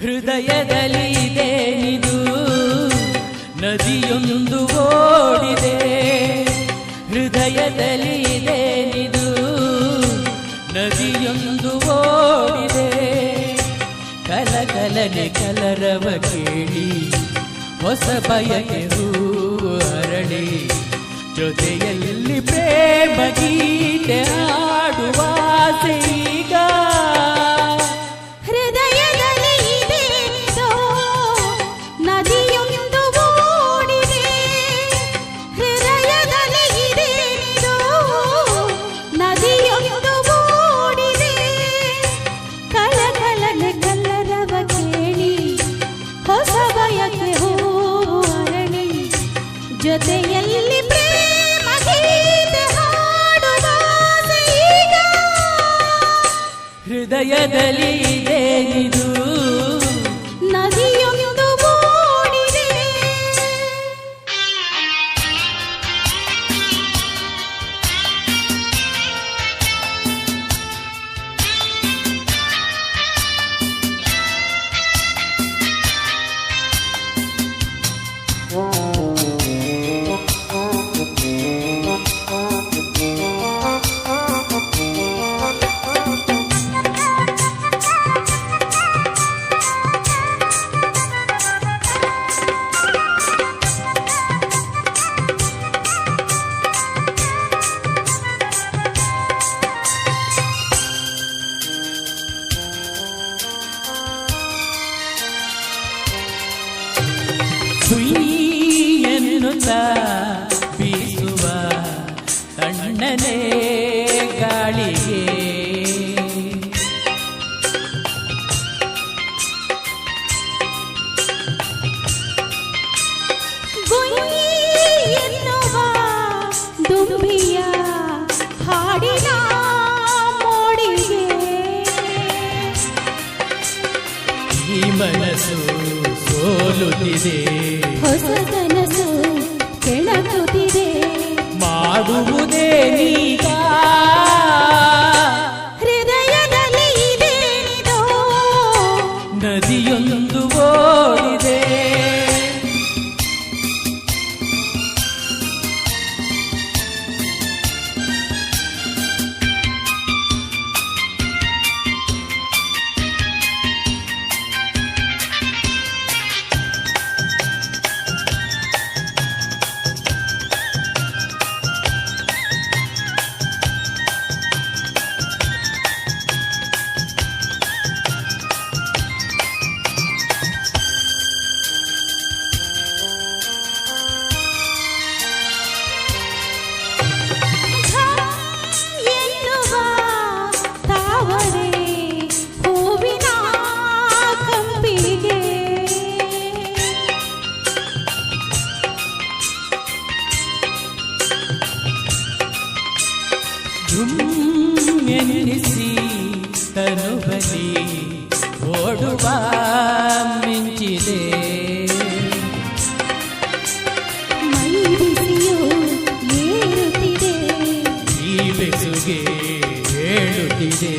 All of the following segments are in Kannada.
ಹೃದಯದಲ್ಲಿ ಇದೇನಿದು ನದಿಯೊಂದು ಓಡಿದೆ. ಹೃದಯದಲ್ಲಿ ಇದೇನಿದು ನದಿಯೊಂದು ಓಡಿದೆ. ಕಲಕಲನೆ ಕಲರವ ಕೇಳಿ. ಹೊಸ ಬಯಕೆ ಹೂ ಅರಳಿ ಜೊತೆಯಲ್ಲಿ ಪ್ರೇಮ ಗೀತೆ ಜೊತೆಯಲ್ಲಿ ಪ್ರೇಮ ಗೀತೆ ಹೃದಯದಲ್ಲಿ ಇದೇನಿದು? ನದಿಯೊಂದು ಬೀಸುವ ತಣ್ಣನೆ ಗಾಳಿಗೆ. ಮನಸ್ಸು ಸೋಲುತ್ತಿದೆ. ಹೊಸ పాడువుదే నీ ಝುಮ್ ತನು ಬಲಿ ಓಡುವ ಮಿಂಚಿದೆ. ಈ ಬೆಸುಗೆ ಹೇಳುತ್ತಿದೆ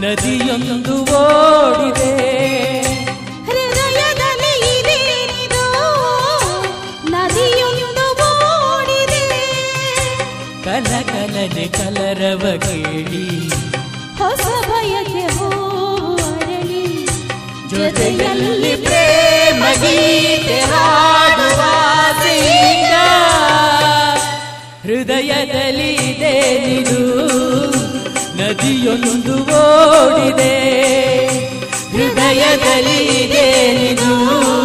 ನದಿಯೊಂದು ಓಡಿದೆ. ಕಲ ಕಲನೆ ಕಲರವ ಕೇಳಿ. ಹೊಸ ಬಯಕೆ ಹೋರಲಿ ಜೊತೆಯಲ್ಲಿ ಪ್ರೇಮ ಗೀತೆ ಹಾಡುವ. ಹೃದಯದಲ್ಲಿ ಇದೇನಿದು ನದಿಯೊಂದು ಓಡಿದೆ. ಹೃದಯದಲ್ಲಿ ಇದೇನಿದು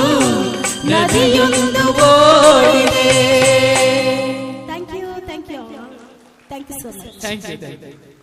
so much. Thank you. Thank you.